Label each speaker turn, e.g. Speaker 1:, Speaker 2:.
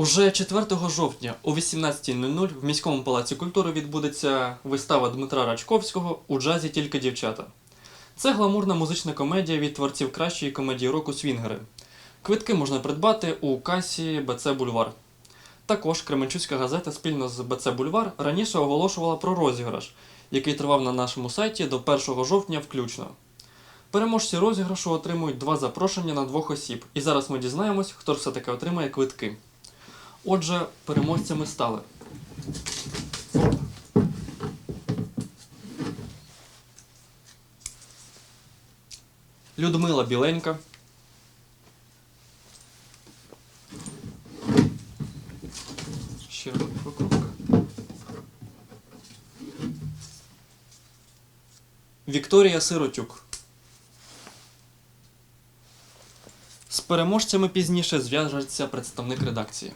Speaker 1: Уже 4 жовтня о 18.00 в міському палаці культури відбудеться вистава Дмитра Рачковського у джазі тільки дівчата. Це гламурна музична комедія від творців кращої комедії року Свінгери. Квитки можна придбати у касі БЦ Бульвар. Також Кременчуцька газета спільно з БЦ Бульвар раніше оголошувала про розіграш, який тривав на нашому сайті до 1 жовтня включно. Переможці розіграшу отримують два запрошення на двох осіб, і зараз ми дізнаємось, хто ж все-таки отримає квитки. Отже, переможцями стали. Людмила Біленька. Ще крок. Вікторія Сиротюк. З переможцями пізніше зв'яжеться представник редакції.